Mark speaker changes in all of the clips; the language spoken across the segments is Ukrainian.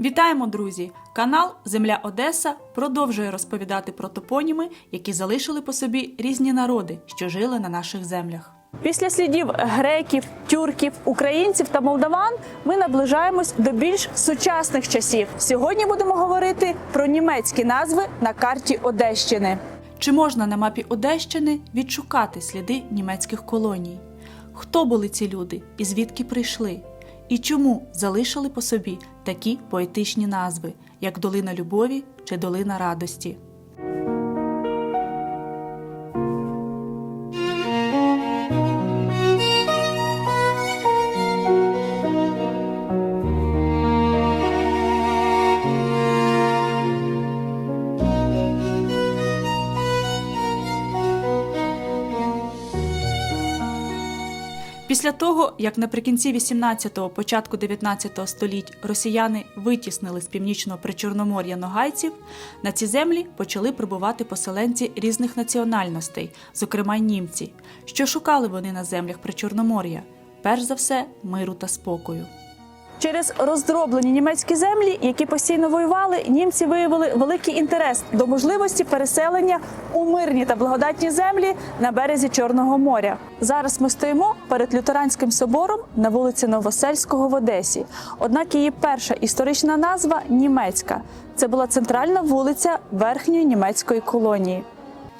Speaker 1: Вітаємо, друзі! Канал Земля Одеса продовжує розповідати про топоніми, які залишили по собі різні народи, що жили на наших землях. Після слідів греків, тюрків, українців та молдаван ми наближаємось до більш сучасних часів. Сьогодні будемо говорити про німецькі назви на карті Одещини. Чи можна на мапі Одещини відшукати сліди німецьких колоній? Хто були ці люди і звідки прийшли? І чому залишили по собі такі поетичні назви, як Долина Любові чи Долина Радості? Після того, як наприкінці 18-го, початку 19-го століть росіяни витіснили з північного причорномор'я ногайців, на ці землі почали прибувати поселенці різних національностей, зокрема й німці. Що шукали вони на землях Причорномор'я? Перш за все, миру та спокою. Через роздроблені німецькі землі, які постійно воювали, німці виявили великий інтерес до можливості переселення у мирні та благодатні землі на березі Чорного моря. Зараз ми стоїмо перед лютеранським собором на вулиці Новосельського в Одесі. Однак її перша історична назва німецька. Це була центральна вулиця верхньої німецької колонії.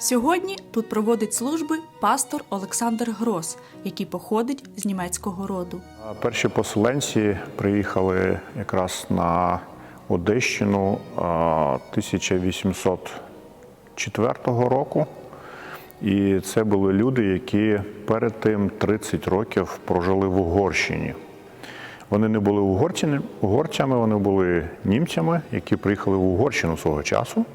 Speaker 1: Сьогодні тут проводить служби пастор Олександр Грос, який походить з німецького роду.
Speaker 2: Перші поселенці приїхали якраз на Одещину 1804 року. І це були люди, які перед тим 30 років прожили в Угорщині. Вони не були угорцями, вони були німцями, які приїхали в Угорщину свого часу.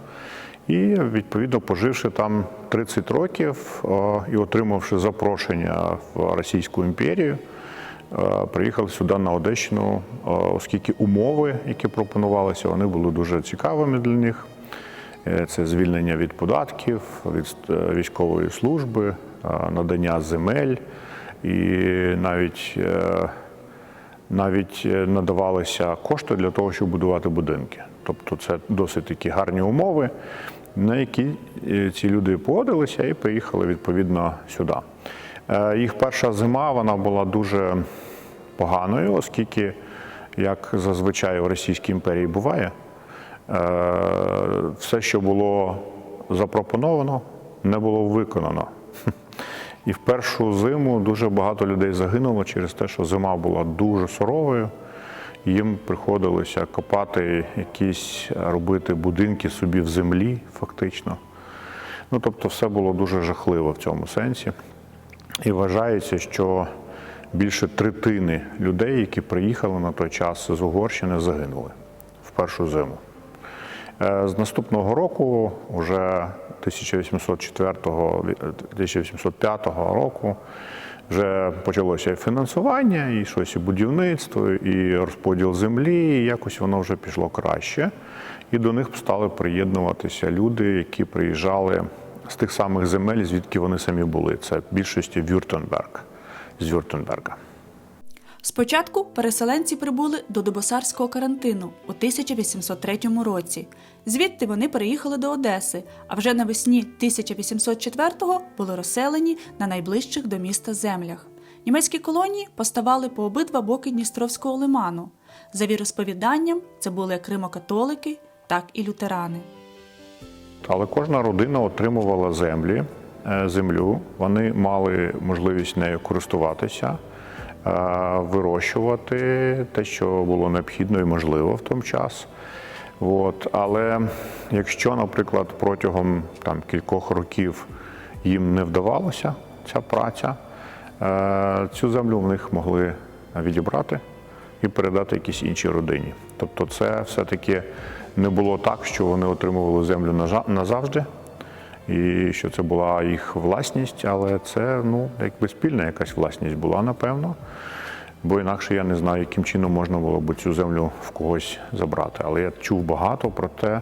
Speaker 2: І відповідно, поживши там 30 років і отримавши запрошення в Російську імперію, Е, приїхали сюди на Одещину, е, оскільки умови, які пропонувалися, вони були дуже цікавими для них. Е, Це звільнення від податків, від е, військової служби, е, надання земель і навіть, е, навіть е, надавалися кошти для того, щоб будувати будинки. Тобто це досить такі гарні умови, на які е, ці люди погодилися і приїхали відповідно сюди. Е, Їх перша зима вона була дуже поганою, оскільки, як зазвичай у Російській імперії буває, е, все, що було запропоновано, не було виконано. І в першу зиму дуже багато людей загинуло через те, що зима була дуже суровою. Їм приходилося копати якісь, робити будинки собі в землі, фактично. Ну, тобто, все було дуже жахливо в цьому сенсі. І вважається, що більше третини людей, які приїхали на той час з Угорщини, загинули в першу зиму. Е, З наступного року, вже 1804-1805 року, вже почалося і фінансування, і щось і будівництво, і розподіл землі, і якось воно вже пішло краще. І до них стали приєднуватися люди, які приїжджали з тих самих земель, звідки вони самі були. Це в більшості Вюртенберг, з Вюртенберга.
Speaker 1: Спочатку переселенці прибули до Дубосарського карантину у 1803 році. Звідти вони переїхали до Одеси, а вже навесні 1804-го були розселені на найближчих до міста землях. Німецькі колонії поставали по обидва боки Дністровського лиману. За віросповіданням, це були як римокатолики, так і лютерани.
Speaker 2: Але кожна родина отримувала землі, е, землю. Вони мали можливість нею користуватися, вирощувати те, що було необхідно і можливо в той час. От. Але якщо, наприклад, протягом там, кількох років їм не вдавалося ця праця, е, цю землю в них могли відібрати і передати якійсь іншій родині. Тобто, це все-таки не було так, що вони отримували землю назавжди, і що це була їх власність, але це ну, якби спільна якась власність була, напевно. Бо інакше я не знаю, яким чином можна було б цю землю в когось забрати. Але я чув багато про те,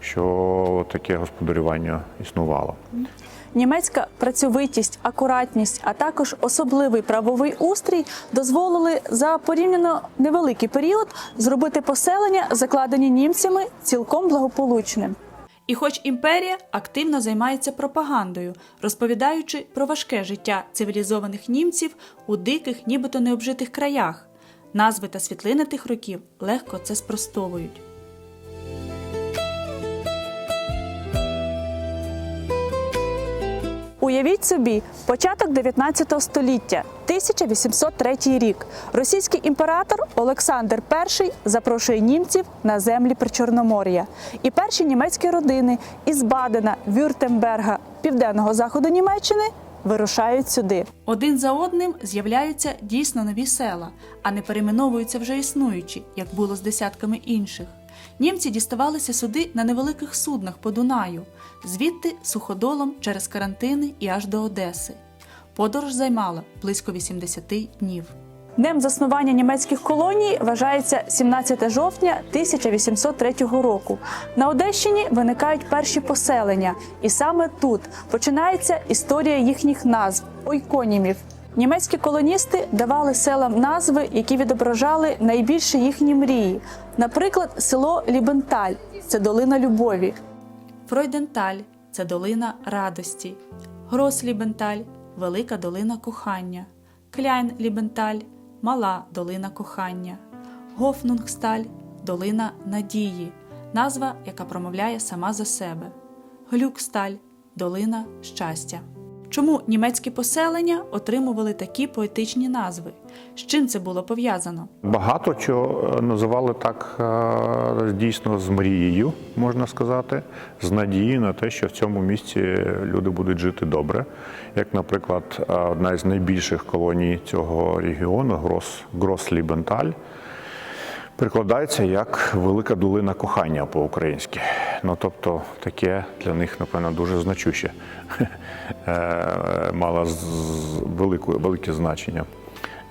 Speaker 2: що таке господарювання існувало.
Speaker 1: Німецька працьовитість, акуратність, а також особливий правовий устрій дозволили за порівняно невеликий період зробити поселення, закладені німцями, цілком благополучним. І хоч імперія активно займається пропагандою, розповідаючи про важке життя цивілізованих німців у диких, нібито необжитих краях, назви та світлини тих років легко це спростовують. Уявіть собі, початок 19 століття, 1803 рік. Російський імператор Олександр І запрошує німців на землі Причорномор'я. І перші німецькі родини із Бадена, Вюртемберга, південного заходу Німеччини вирушають сюди. Один за одним з'являються дійсно нові села, а не перейменовуються вже існуючі, як було з десятками інших. Німці діставалися сюди на невеликих суднах по Дунаю, звідти суходолом через карантини і аж до Одеси. Подорож займала близько 80 днів. Днем заснування німецьких колоній вважається 17 жовтня 1803 року. На Одещині виникають перші поселення, і саме тут починається історія їхніх назв ойконімів. Німецькі колоністи давали селам назви, які відображали найбільше їхні мрії. Наприклад, село Лібенталь це долина любові. Фройденталь це долина радості. Грослібенталь велика долина кохання. Кляйн-Лібенталь мала долина кохання. Гофнунгсталь долина надії, назва, яка промовляє сама за себе. Глюксталь долина щастя. Чому німецькі поселення отримували такі поетичні назви? З чим це було пов'язано?
Speaker 2: Багато чого е, називали так е, дійсно з мрією, можна сказати, з надією на те, що в цьому місці люди будуть жити добре. Як, наприклад, е, одна із найбільших колоній цього регіону Грос, Грослібенталь, перекладається як Велика долина кохання по-українськи. Ну тобто таке для них, напевно, дуже значуще Е, мало з- велике значення.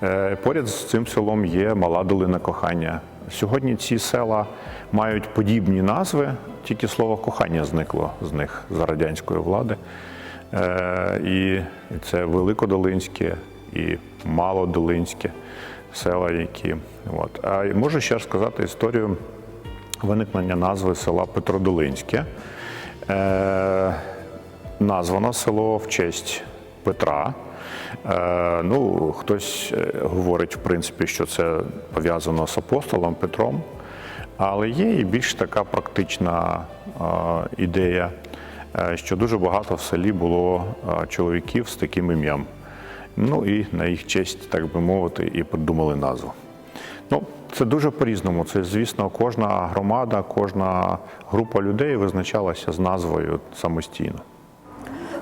Speaker 2: Е, Поряд з цим селом є Мала долина кохання. Сьогодні ці села мають подібні назви, тільки слово кохання зникло з них за радянської влади. Е, І це Великодолинське і Малодолинське села, які. От. А можу ще сказати історію виникнення назви села Петродолинське. Е, названо село в честь Петра. Е, ну, хтось е, говорить, в принципі, що це пов'язано з апостолом Петром, але є і більш така практична е, ідея, е, що дуже багато в селі було е, чоловіків з таким ім'ям. Ну і на їх честь, так би мовити, і придумали назву. Ну, це дуже по-різному. Це, звісно, кожна громада, кожна група людей визначалася з назвою самостійно.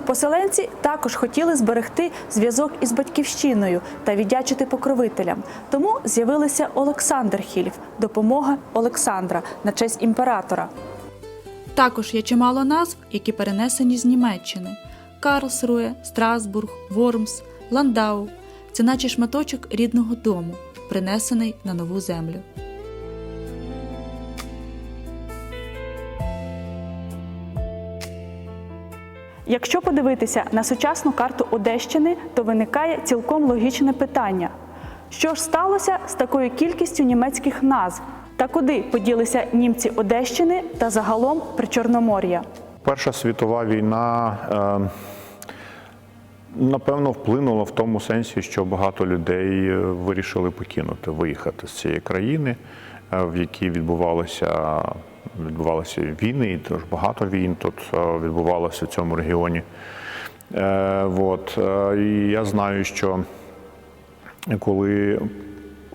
Speaker 1: Поселенці також хотіли зберегти зв'язок із батьківщиною та віддячити покровителям. Тому з'явилися Олександрхільф – допомога Олександра на честь імператора. Також є чимало назв, які перенесені з Німеччини: Карлсруе, Страсбург, Вормс, Ландау. Це наче шматочок рідного дому, принесений на нову землю. Якщо подивитися на сучасну карту Одещини, то виникає цілком логічне питання: що ж сталося з такою кількістю німецьких назв? Та куди поділися німці Одещини та загалом Причорномор'я?
Speaker 2: Перша світова війна, е, напевно, вплинула в тому сенсі, що багато людей е, вирішили покинути, виїхати з цієї країни, е, в якій відбувалися, відбувалися війни, і тож багато війн тут е, відбувалося в цьому регіоні. Е, от, е, і я знаю, що коли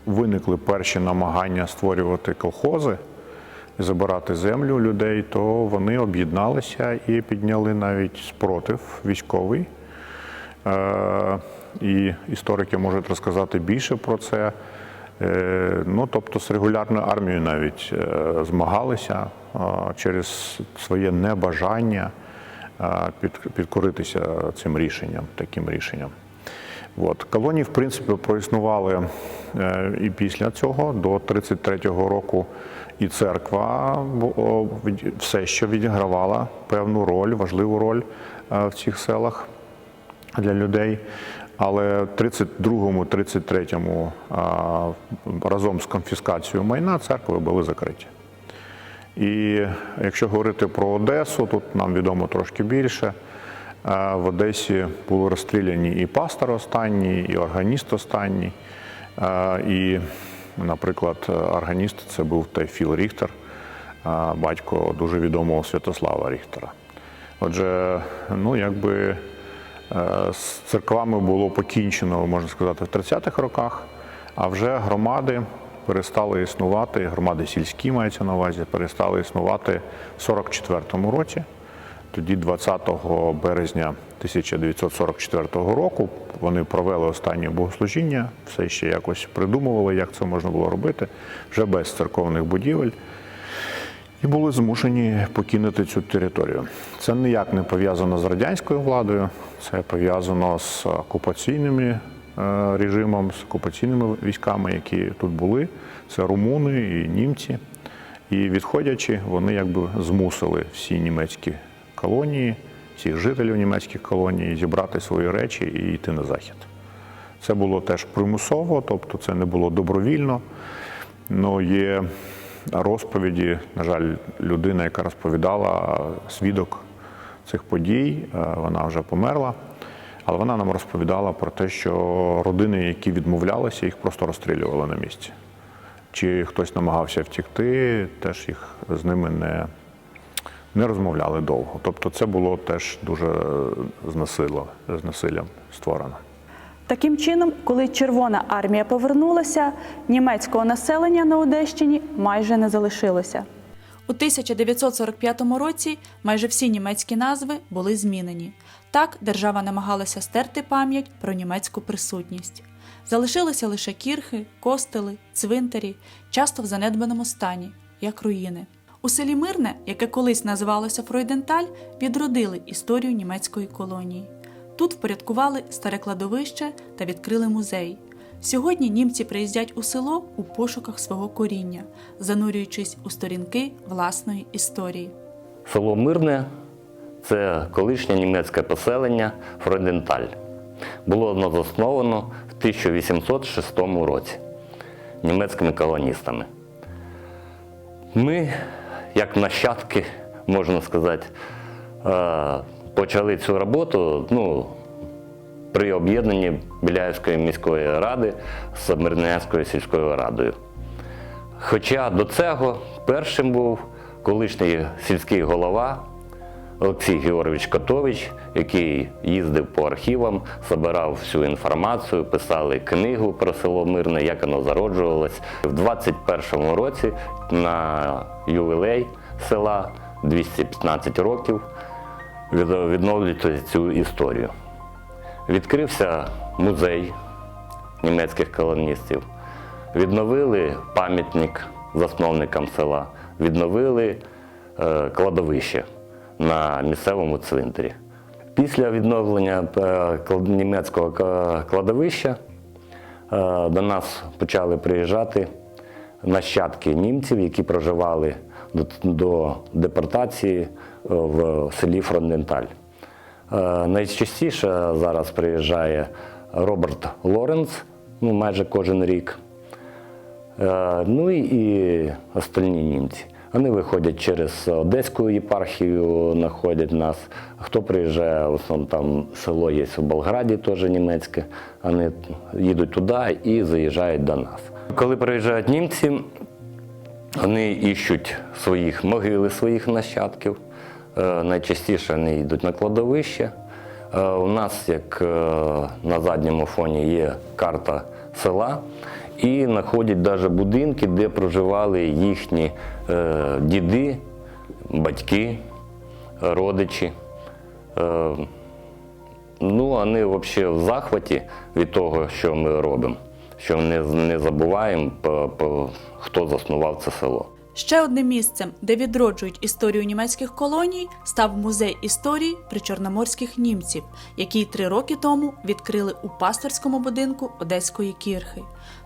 Speaker 2: виникли перші намагання створювати колхози і забирати землю людей, то вони об'єдналися і підняли навіть спротив військовий. Е, І історики можуть розказати більше про це. Е, Ну, тобто з регулярною армією навіть е, змагалися через своє небажання підкоритися цим рішенням, таким рішенням. От. Колонії, в принципі, проіснували і після цього. До 33-го року І церква все ще відігравала певну роль, важливу роль в цих селах для людей. Але в 32-му, 33-му разом з конфіскацією майна церкви були закриті. І якщо говорити про Одесу, тут нам відомо трошки більше. В Одесі були розстріляні і пастор останній, і органіст останній. І, наприклад, органіст це був Тайфіл Ріхтер, батько дуже відомого Святослава Ріхтера. Отже, ну якби з церквами було покінчено, можна сказати, в 30-х роках, а вже громади перестали існувати, громади сільські мається на увазі, перестали існувати в 44-му році. Тоді, 20 березня 1944 року, вони провели останнє богослужіння, все ще якось придумували, як це можна було робити, вже без церковних будівель. І були змушені покинути цю територію. Це ніяк не пов'язано з радянською владою, це пов'язано з окупаційними е, режимом, з окупаційними військами, які тут були. Це румуни і німці. І відходячи, вони якби змусили всі німецькі колонії, всіх жителів німецьких колоній зібрати свої речі і йти на захід. Це було теж примусово, тобто це не було добровільно. Ну, є розповіді, на жаль, людина, яка розповідала свідок цих подій, е, вона вже померла. Але вона нам розповідала про те, що родини, які відмовлялися, їх просто розстрілювали на місці. Чи хтось намагався втікти, теж їх з ними не, не розмовляли довго. Тобто це було теж дуже насилля- з насиллям створено.
Speaker 1: Таким чином, коли Червона армія повернулася, німецького населення на Одещині майже не залишилося. У 1945 році майже всі німецькі назви були змінені. Так держава намагалася стерти пам'ять про німецьку присутність. Залишилися лише кірхи, костели, цвинтарі, часто в занедбаному стані, як руїни. У селі Мирне, яке колись називалося Фройденталь, відродили історію німецької колонії. Тут впорядкували старе кладовище та відкрили музей. Сьогодні німці приїздять у село у пошуках свого коріння, занурюючись у сторінки власної історії.
Speaker 3: Село Мирне це колишнє німецьке поселення Фройденталь. Було засновано в 1806 році німецькими колоністами. Ми, як нащадки, можна сказати, е, почали цю роботу ну, при об'єднанні Біляївської міської ради з Мирнянською сільською радою. Хоча до цього першим був колишній сільський голова Олексій Георгійович Котович, який їздив по архівам, збирав всю інформацію, писали книгу про село Мирне, як воно зароджувалось. В 21-му році на ювілей села 215 років від- відновлюється цю історію. Відкрився музей німецьких колоністів, відновили пам'ятник засновникам села, відновили е, кладовище на місцевому цвинтарі. Після відновлення е, німецького кладовища е, до нас почали приїжджати нащадки німців, які проживали до, депортації в селі Фронденталь. Е, Найчастіше зараз приїжджає Роберт Лоренц, ну, майже кожен рік. Е, Ну і, остальні німці. Вони виходять через Одеську єпархію, знаходять нас. Хто приїжджає, в основному там село є в Болграді, теж німецьке. Вони їдуть туди і заїжджають до нас. Коли приїжджають німці, вони іщуть своїх могили своїх нащадків. Е, Найчастіше вони йдуть на кладовище. Е, У нас, як е, на задньому фоні, є карта села, і знаходять навіть будинки, де проживали їхні діди, батьки, родичі. Ну, вони взагалі в захваті від того, що ми робимо, що не, не забуваємо, хто заснував це село.
Speaker 1: Ще одним місцем, де відроджують історію німецьких колоній, став музей історії причорноморських німців, який три роки тому відкрили у пасторському будинку Одеської кірхи.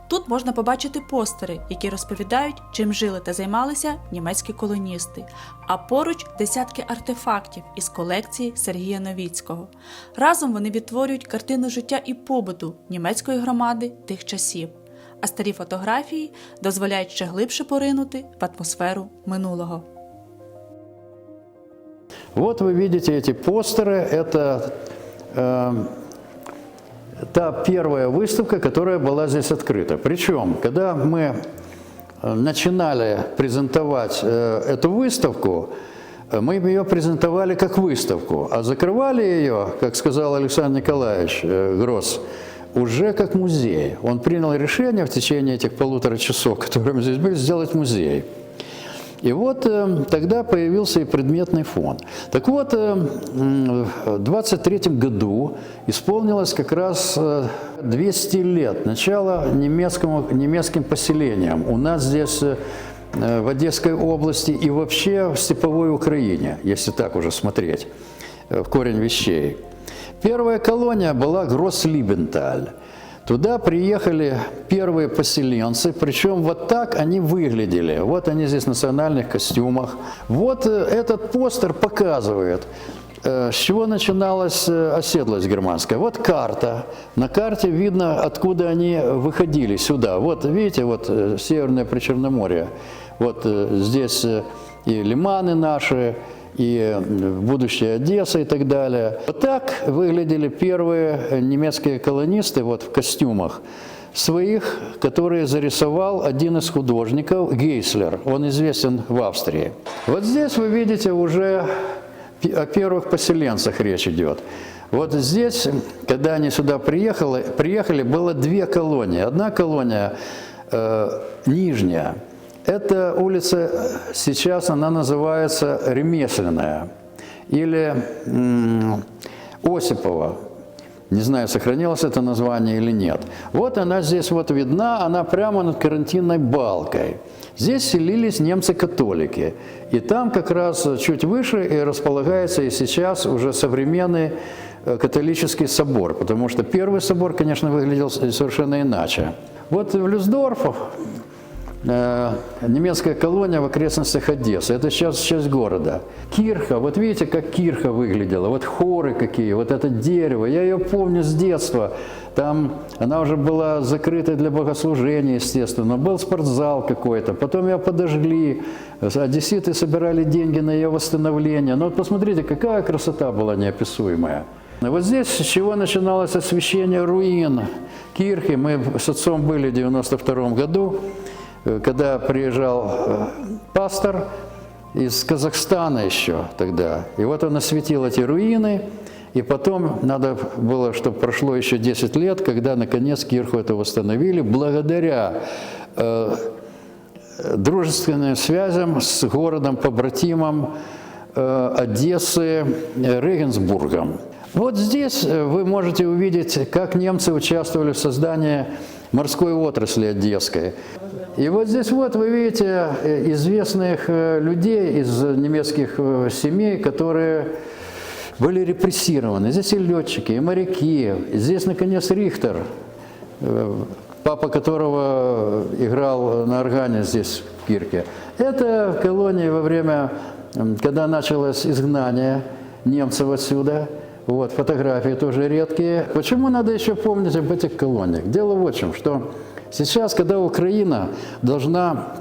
Speaker 1: Тут можна побачити постери, які розповідають, чим жили та займалися німецькі колоністи, а поруч десятки артефактів із колекції Сергія Новіцького. Разом вони відтворюють картину життя і побуту німецької громади тих часів А старі фотографії дозволяють ще глибше поринути в атмосферу минулого.
Speaker 4: Вот вы видите эти постеры. Это э, та первая выставка, которая была здесь открыта. Причем, когда мы э, начинали презентовать э, эту выставку, э, мы ее презентовали как выставку, а закрывали ее, как сказал Александр Николаевич э, Гросс, уже как музей. Он принял решение в течение этих полутора часов, которые мы здесь были, сделать музей. И вот э, тогда появился и предметный фон. Так вот, э, в 23 году исполнилось как раз э, 200 лет начала немецкому, немецким поселениям. У нас здесь э, в Одесской области и вообще в степовой Украине, если так уже смотреть э, в корень вещей. Первая колония была Гросс-Либенталь. Туда приехали первые поселенцы, причем вот так они выглядели. Вот они здесь в национальных костюмах. Вот э, этот постер показывает, э, с чего начиналась э, оседлость германская. Вот карта. На карте видно, откуда они выходили сюда. Вот видите, вот Северное Причерноморье. Вот здесь и лиманы наши, и э, будущая Одесса и так далее. Вот так выглядели первые немецкие колонисты вот в костюмах своих, которые зарисовал один из художников, Гейслер. Он известен в Австрии. Вот здесь вы видите уже о первых поселенцах речь идет. Вот здесь, когда они сюда приехали, приехали было две колонии. Одна колония э, нижняя, эта улица сейчас она называется Ремесленная или Осипова. Не знаю, сохранилось это название или нет. Вот она здесь вот видна, она прямо над карантинной балкой. Здесь селились немцы-католики. И там как раз чуть выше и располагается и сейчас уже современный э, католический собор. Потому что первый собор, конечно, выглядел совершенно иначе. Вот в Люсдорф немецкая колония в окрестностях Одессы. Это сейчас часть города. Кирха, вот видите, как Кирха выглядела, вот хоры какие, вот это дерево. Я ее помню с детства. Там она уже была закрыта для богослужения, естественно. Был спортзал какой-то. Потом ее подожгли. Одесситы собирали деньги на ее восстановление. Но вот посмотрите, какая красота была неописуемая. Вот здесь с чего начиналось освещение руин Кирхи. Мы с отцом были в 92 году, э, когда приезжал э, пастор из Казахстана еще тогда. И вот он осветил эти руины, и потом надо было, чтобы прошло еще 10 лет, когда наконец Кирху это восстановили, благодаря э, дружественным связям с городом-побратимом э, Одессы э, Регенсбургом. Вот здесь э, вы можете увидеть, как немцы участвовали в создании морской отрасли одесской. И вот здесь вот вы видите э, известных э, людей из немецких э, семей, которые были репрессированы. Здесь и летчики, и моряки. Здесь, наконец, Рихтер, папа которого играл на органе здесь, в Кирке. Это в колонии во время, когда началось изгнание немцев отсюда. Вот, фотографии тоже редкие. Почему надо еще помнить об этих колониях? Дело в чем, что сейчас, когда Украина должна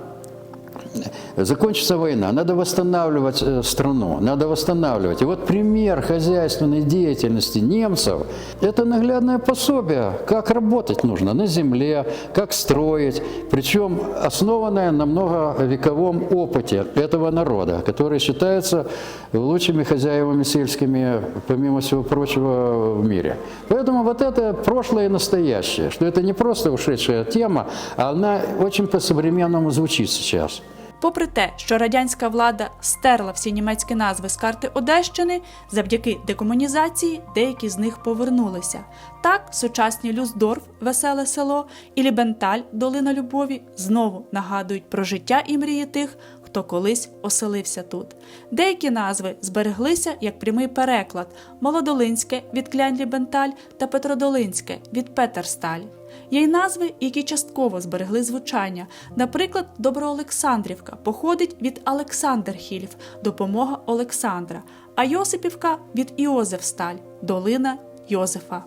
Speaker 4: Закончится война, надо восстанавливать э, страну, надо восстанавливать. И вот пример хозяйственной деятельности немцев – это наглядное пособие, как работать нужно на земле, как строить, причем основанное на многовековом опыте этого народа, который считается лучшими хозяевами сельскими, помимо всего прочего, в мире. Поэтому вот это прошлое и настоящее, что это не просто ушедшая тема, а она очень по-современному звучит сейчас.
Speaker 1: Попри те, що радянська влада стерла всі німецькі назви з карти Одещини, завдяки декомунізації деякі з них повернулися. Так, сучасні Люсдорф, веселе село і Лібенталь, долина любові, знову нагадують про життя і мрії тих, хто колись оселився тут. Деякі назви збереглися як прямий переклад: Молодолинське від Клянлібенталь та Петродолинське від Петерсталь. Є й назви, які частково зберегли звучання. Наприклад, Доброолександрівка походить від Олександрхільф, допомога Олександра, а Йосипівка від Іозефсталь, долина Йозефа.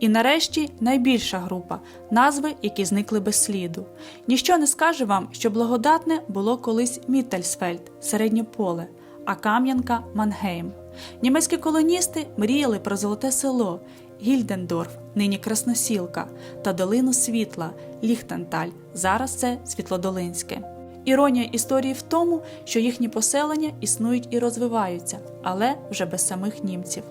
Speaker 1: І нарешті найбільша група назви, які зникли без сліду. Ніщо не скаже вам, що благодатне було колись Міттельсфельд, середнє поле, а Кам'янка Мангейм. Німецькі колоністи мріяли про золоте село Гільдендорф, нині Красносілка, та долину світла Ліхтенталь. Зараз це Світлодолинське. Іронія історії в тому, що їхні поселення існують і розвиваються, але вже без самих німців.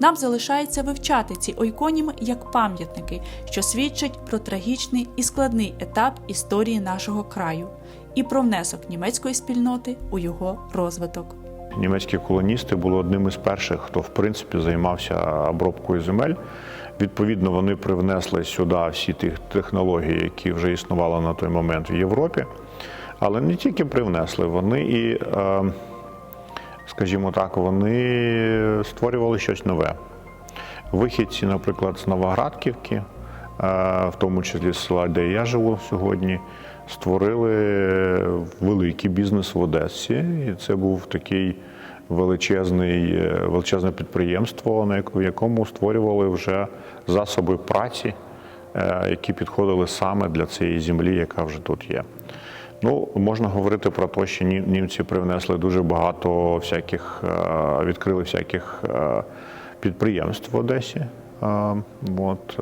Speaker 1: Нам залишається вивчати ці ойконіми як пам'ятники, що свідчать про трагічний і складний етап історії нашого краю і про внесок німецької спільноти у його розвиток.
Speaker 2: Німецькі колоністи були одним із перших, хто в принципі займався обробкою земель. Відповідно, вони привнесли сюди всі ті технології, які вже існували на той момент в Європі. Але не тільки привнесли, вони і, е, скажімо так, вони створювали щось нове. Вихідці, наприклад, з Новоградківки, е, в тому числі з села, де я живу сьогодні, створили великий бізнес в Одесі. І це був такий величезний, е, величезне підприємство, в якому створювали вже засоби праці, е, які підходили саме для цієї землі, яка вже тут є. Ну, можна говорити про те, що ні- німці привнесли дуже багато всяких, е, відкрили всяких підприємств в Одесі. От,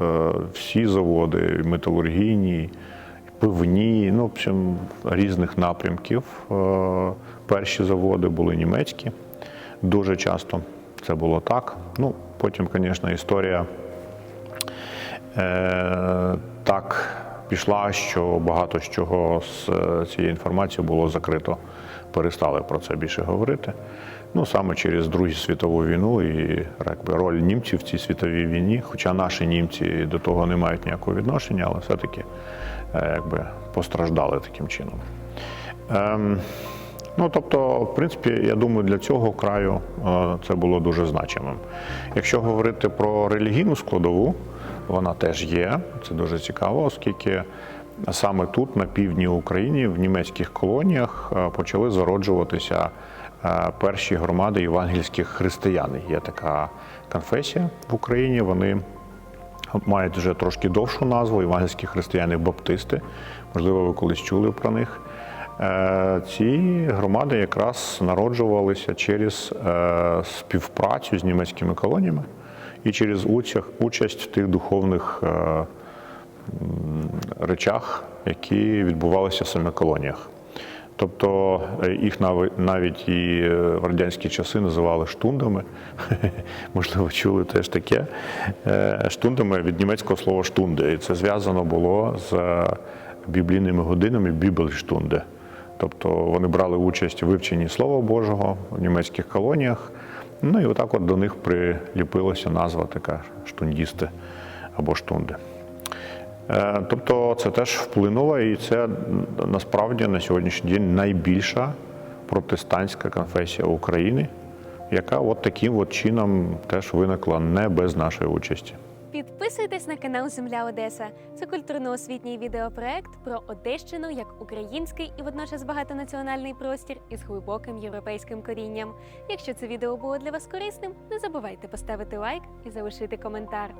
Speaker 2: всі заводи, металургійні, пивні, ну, в общем, різних напрямків. Е, Перші заводи були німецькі. Дуже часто це було так. Ну, потім, звісно, історія е, так пішла, що багато з чого з е, цієї інформації було закрито. Перестали про це більше говорити. Ну, саме через Другу світову війну і якби, роль німців в цій світовій війні, хоча наші німці до того не мають ніякого відношення, але все-таки якби, постраждали таким чином. Ем, Ну, тобто, в принципі, я думаю, для цього краю е, це було дуже значимим. Якщо говорити про релігійну складову, вона теж є. Це дуже цікаво, оскільки саме тут, на півдні України, в німецьких колоніях, е, почали зароджуватися е, перші громади євангельських християн. Є така конфесія в Україні. Вони мають вже трошки довшу назву євангельські християни-баптисти. Можливо, ви колись чули про них. Е, Ці громади якраз народжувалися через е, співпрацю з німецькими колоніями і через участь- участь в тих духовних е, речах, які відбувалися в самих колоніях. Тобто е, їх навіть і е, в радянські часи називали штундами. Можливо, чули теж таке. Е, Штундами від німецького слова штунди. І це зв'язано було з біблійними годинами Бібельштунде. Тобто вони брали участь у вивченні Слова Божого в німецьких колоніях. Ну і отак от до них приліпилася назва така штундісти або штунди. Е, Тобто це теж вплинуло, і це насправді на сьогоднішній день найбільша протестантська конфесія України, яка от таким от чином теж виникла не без нашої участі.
Speaker 5: Підписуйтесь на канал Земля Одеса. Це культурно-освітній відеопроект про Одещину як український і водночас багатонаціональний простір із глибоким європейським корінням. Якщо це відео було для вас корисним, не забувайте поставити лайк і залишити коментар.